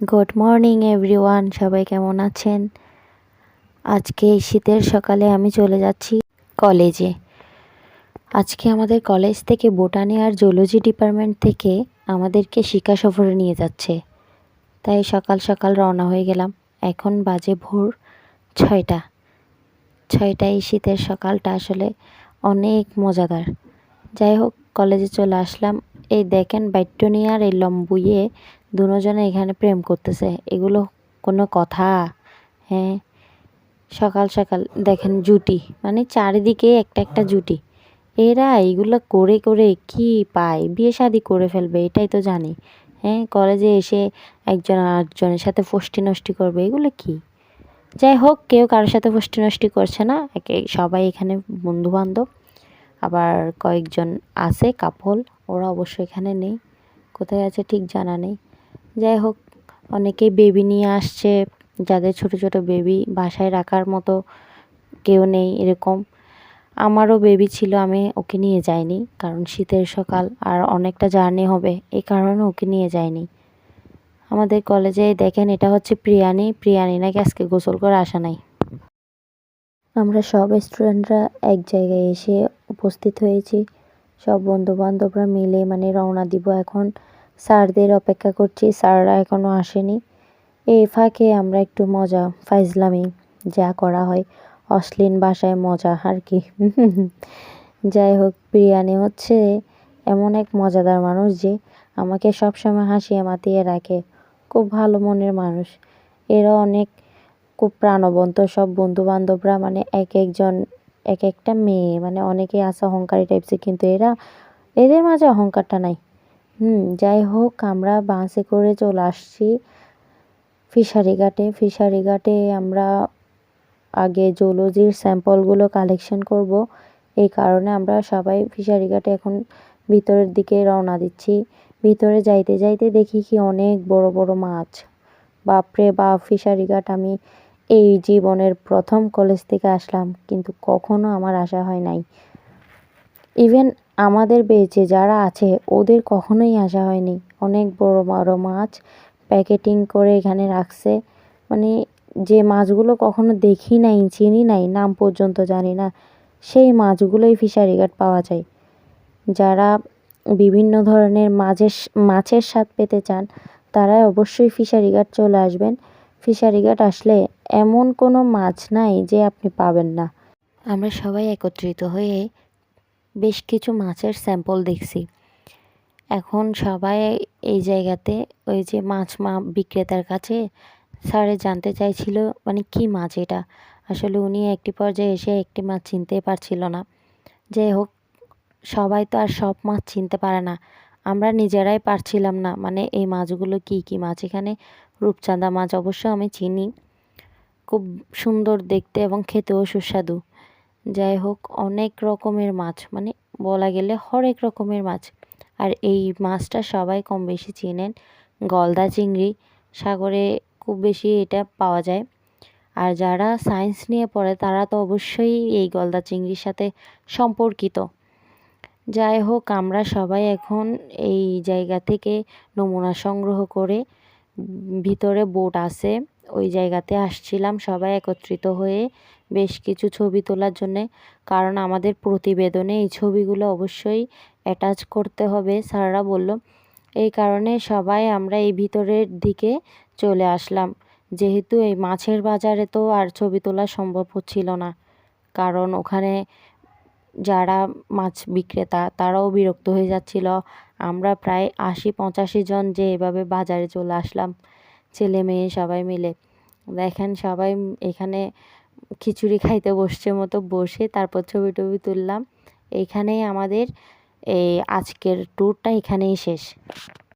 Good morning everyone সবাই কেমন আছেন? আজকে শীতের সকালে আমি চলে যাচ্ছি কলেজে। আজকে আমাদের কলেজ থেকে বোটানি আর জুলজি ডিপার্টমেন্ট থেকে আমাদেরকে শিক্ষা সফরে নিয়ে যাচ্ছে। তাই সকাল সকাল রওনা হয়ে গেলাম। এখন বাজে ভোর ছয়টা। ছয়টায় এই শীতের সকালটা আসলে অনেক মজাদার। যাই হোক, কলেজে চলে আসলাম। এই দেখেন বাইট্টনি আর এই লম্বুইয়ে দুজনে এখানে প্রেম করতেছে। এগুলো কোনো কথা হ্যাঁ? সকাল সকাল দেখেন জুটি মানে চারিদিকে একটা একটা জুটি। এরা এইগুলো করে করে কি পায়? বিয়ে শাদি করে ফেলবে, এটাই তো জানি। হ্যাঁ? কলেজে এসে একজন আরেকজনের সাথে ফষ্টি নষ্টি করবে, এগুলো কি? যাই হোক, কেউ কারোর সাথে ফষ্টি নষ্টি করছে না। একে সবাই এখানে বন্ধু বান্ধব আবার কয়েকজন আছে কাপল ওরা অবশ্য এখানে নেই। কোথায় আছে ঠিক জানা নেই। যাই হোক অনেকেই বেবি নিয়ে আসছে, যাদের ছোট ছোট বেবি বাসায় রাখার মতো কেউ নেই এরকম। আমারও বেবি ছিল, আমি ওকে নিয়ে যাইনি, কারণ শীতের সকাল আর অনেকটা জার্নি হবে, এই কারণে ওকে নিয়ে যাইনি। আমাদের কলেজে দেখেন, এটা হচ্ছে প্রিয়ানি। প্রিয়ানি নাকি আজকে গোসল করে আসা নাই। আমরা সব স্টুডেন্টরা এক জায়গায় এসে উপস্থিত হয়েছি। সব বন্ধু বান্ধবরা মিলে মানে রওনা দিব এখন। স্যারদের অপেক্ষা করছি, স্যাররা এখনও আসেনি। এই ফাঁকে আমরা একটু মজা, ফাইজলামি যা করা হয়, অশ্লীল ভাষায় মজা, আর কি। যাই হোক, বিরিয়ানি হচ্ছে এমন এক মজাদার মানুষ যে আমাকে সবসময় হাসিয়ে মাতিয়ে রাখে, খুব ভালো মনের মানুষ। এরা অনেক খুব প্রাণবন্ত সব বন্ধু বান্ধবরা মানে এক একজন, এক একটা মেয়ে মানে অনেকে আছে অহংকারী টাইপসের কিন্তু এরা, এদের মাঝে অহংকারটা নাই। হুম, যাই হোক, আমরা বাসে করে চলে আসছি ফিশারি ঘাটে। ফিশারি ঘাটে আমরা আগে জুলজির স্যাম্পলগুলো কালেকশন করব। এই কারণে আমরা সবাই ফিশারি ঘাটে এখন ভিতরের দিকে রওনা দিচ্ছি। ভিতরে যাইতে যাইতে দেখি কি অনেক বড় বড় মাছ। বাপরে বাপ, ফিশারি ঘাট, আমি এই জীবনের প্রথম কলেজ থেকে আসলাম, কিন্তু কখনো আমার আশা হয় নাই। ইভেন আমাদের বেঁচে যারা আছে, ওদের কখনোই আসা হয়নি। অনেক বড় বড় মাছ প্যাকেটিং করে এখানে রাখছে। মানে যে মাছগুলো কখনো দেখি নাই, চিনি নাই, নাম পর্যন্ত জানি না, সেই মাছগুলোই ফিশারি ঘাট পাওয়া যায়। যারা বিভিন্ন ধরনের মাছের মাছের স্বাদ পেতে চান তারা অবশ্যই ফিশারি ঘাট চলে আসবেন। ফিশারি ঘাট আসলে এমন কোনো মাছ নাই যে আপনি পাবেন না। আমরা সবাই একত্রিত হয়ে বেশ কিছু মাছের স্যাম্পল দেখছি। এখন সবাই এই জায়গাতে ওই যে মাছ মা বিক্রেতার কাছে স্যারে জানতে চাইছিল মানে কি মাছ এটা? আসলে উনি একটি পর্যায়ে এসে একটি মাছ চিনতে পারছিল না। যাই হোক, সবাই তো আর সব মাছ চিনতে পারে না। আমরা নিজেরাই পারছিলাম না মানে এই মাছগুলো কি কি মাছ? এখানে রূপচাঁদা মাছ অবশ্য আমি চিনি। খুব সুন্দর দেখতে এবং খেতেও সুস্বাদু। যাই হোক অনেক রকমের মাছ মানে বলা গেলে হরেক রকমের মাছ। আর এই মাছটা সবাই কম বেশি চিনেন, গলদা চিংড়ি। সাগরে খুব বেশি এটা পাওয়া যায়। আর যারা সায়েন্স নিয়ে পড়ে, তারা তো অবশ্যই এই গলদা চিংড়ির সাথে সম্পর্কিত। যাই হোক আমরা সবাই এখন এই জায়গা থেকে নমুনা সংগ্রহ করে ভিতরে বোট আছে। ওই জায়গাতে আসছিলাম সবাই একত্রিত হয়ে বেশ কিছু ছবি তোলার জন্যে। কারণ আমাদের প্রতিবেদনে এই ছবিগুলো অবশ্যই অ্যাটাচ করতে হবে, স্যাররা বলল। এই কারণে সবাই আমরা এই ভিতরের দিকে চলে আসলাম। যেহেতু এই মাছের বাজারে তো আর ছবি তোলা সম্ভব হচ্ছিল না। কারণ ওখানে যারা মাছ বিক্রেতা, তারাও বিরক্ত হয়ে যাচ্ছিল। আমরা প্রায় আশি পঁচাশি জন যে এভাবে বাজারে চলে আসলাম। ছেলে মেয়ে সবাই মিলে। দেখেন সবাই এখানে খিচুড়ি খাইতে বসছে মতো বসে তারপর ছবি টবি তুললাম। এইখানেই আমাদের এই আজকের ট্যুরটা এখানেই শেষ।